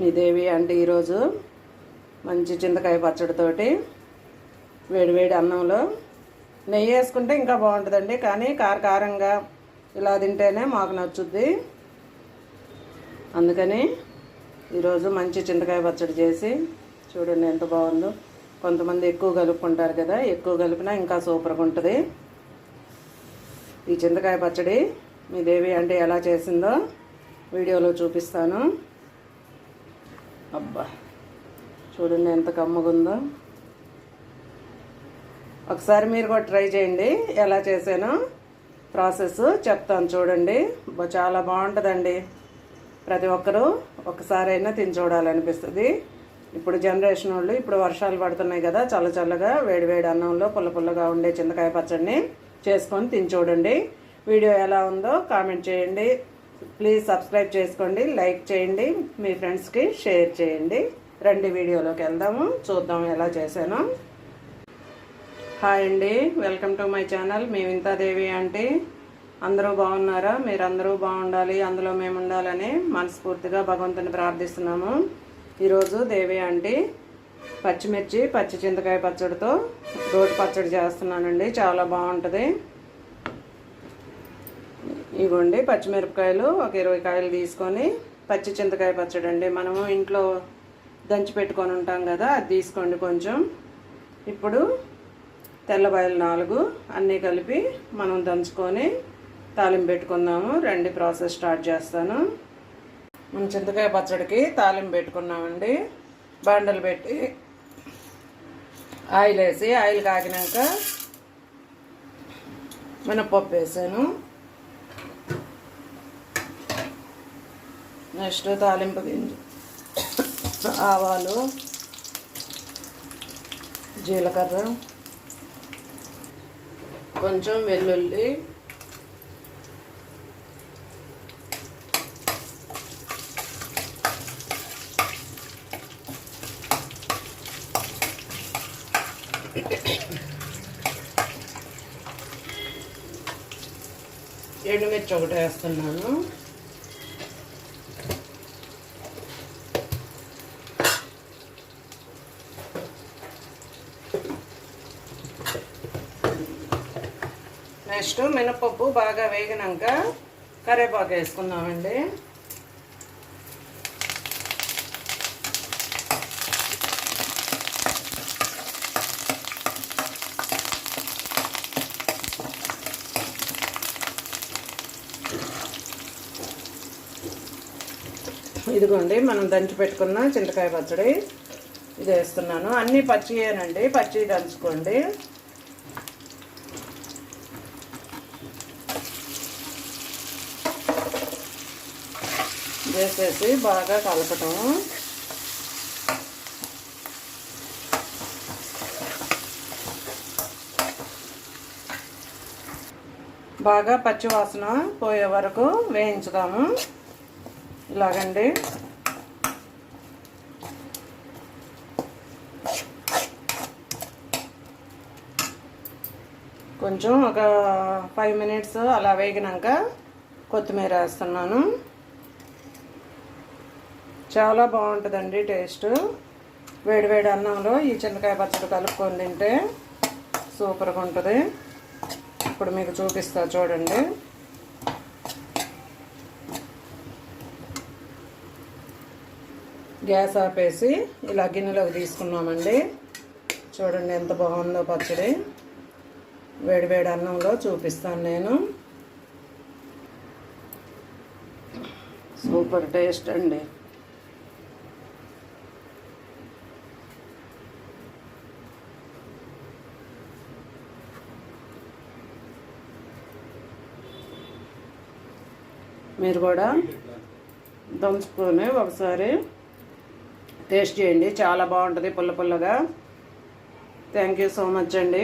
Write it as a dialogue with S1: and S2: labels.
S1: మీ దేవి అండి ఈరోజు మంచి చింతకాయ పచ్చడితోటి వేడివేడి అన్నంలో నెయ్యి వేసుకుంటే ఇంకా బాగుంటుందండి. కానీ కార కారంగా ఇలా తింటేనే మాకు నచ్చుద్ది. అందుకని ఈరోజు మంచి చింతకాయ పచ్చడి చేసి చూడండి ఎంత బాగుందో. కొంతమంది ఎక్కువ కలుపుకుంటారు కదా ఎక్కువ కలిపినా ఇంకా సూపర్గా ఉంటుంది. ఈ చింతకాయ పచ్చడి మీ దేవి అంటే ఎలా చేసిందో వీడియోలో చూపిస్తాను. అబ్బా. చూడండి ఎంత కమ్మగుందో. ఒకసారి మీరు కూడా ట్రై చేయండి ఎలా చేశానో ప్రాసెస్ చెప్తాను చూడండి. చాలా బాగుంటుందండి. ప్రతి ఒక్కరూ ఒకసారైనా తిని చూడాలనిపిస్తుంది. ఇప్పుడు జనరేషన్ వాళ్ళు ఇప్పుడు వర్షాలు పడుతున్నాయి కదా చల్ల చల్లగా వేడివేడి అన్నంలో పుల్ల పుల్లగా ఉండే చింతకాయ పచ్చడిని చేసుకొని తిని చూడండి. వీడియో ఎలా ఉందో కామెంట్ చేయండి. ప్లీజ్ సబ్స్క్రైబ్ చేసుకోండి లైక్ చేయండి మీ ఫ్రెండ్స్కి షేర్ చేయండి. రండి వీడియోలోకి వెళ్దాము చూద్దాం ఎలా చేశాను. హాయ్ అండి వెల్కమ్ టు మై ఛానల్ మీ వింతాదేవి అంటే అందరూ బాగున్నారా? మీరందరూ బాగుండాలి అందులో మేము ఉండాలని మనస్ఫూర్తిగా భగవంతుని ప్రార్థిస్తున్నాము. ఈరోజు దేవి ఆంటీ పచ్చిమిర్చి పచ్చి చింతకాయ పచ్చడితో రోటి పచ్చడి చేస్తున్నానండి చాలా బాగుంటుంది. ఇగోండి పచ్చిమిరపకాయలు ఒక ఇరవై కాయలు తీసుకొని పచ్చి చింతకాయ పచ్చడి అండి. మనము ఇంట్లో దంచి పెట్టుకొని ఉంటాం కదా అది తీసుకోండి కొంచెం. ఇప్పుడు తెల్లబాయలు నాలుగు అన్నీ కలిపి మనం దంచుకొని తాలింపు పెట్టుకుందాము. రండి ప్రాసెస్ స్టార్ట్ చేస్తాను. మనం చింతకాయ పచ్చడికి తాలింపు పెట్టుకున్నామండి. బండలు పెట్టి ఆయిల్ వేసి ఆయిల్ కాకినాక మినపప్పు వేసాను. నెక్స్ట్ తాలింపు గింజ ఆవాలు జీలకర్ర కొంచెం వెల్లుల్లి ఎండుమిర్చి ఒకటి వేస్తున్నాను. నెక్స్ట్ మినపప్పు బాగా వేగినాక కరివేపాకు వేసుకుందామండి. ఇదిగోండి మనం దంచి పెట్టుకున్న చింతకాయ పచ్చడి ఇది వేస్తున్నాను. అన్నీ పచ్చియేనండి పచ్చి దంచుకోండి. వేసేసి బాగా కలపటం బాగా పచ్చి వాసన పోయే వరకు వేయించుదాము. ఇలాగండి. కొంచెం ఒక ఫైవ్ మినిట్స్ అలా వేగినాక కొత్తిమీర వేస్తున్నాను. చాలా బాగుంటుందండి టేస్ట్. వేడివేడి అన్నంలో ఈ చిన్నకాయ పచ్చడి కలుపుకొని తింటే సూపర్గా ఉంటుంది. ఇప్పుడు మీకు చూపిస్తా చూడండి. గ్యాస్ ఆపేసి ఇలా గిన్నెలోకి తీసుకున్నామండి. చూడండి ఎంత బాగుందో పచ్చడి. వేడివేడి అన్నంలో చూపిస్తాను నేను. సూపర్ టేస్ట్ అండి. మీరు కూడా దంచుకొని ఒకసారి టేస్ట్ చేయండి. చాలా బాగుంటుంది పుల్ల పుల్లగా. థ్యాంక్ యూ సో మచ్ అండి.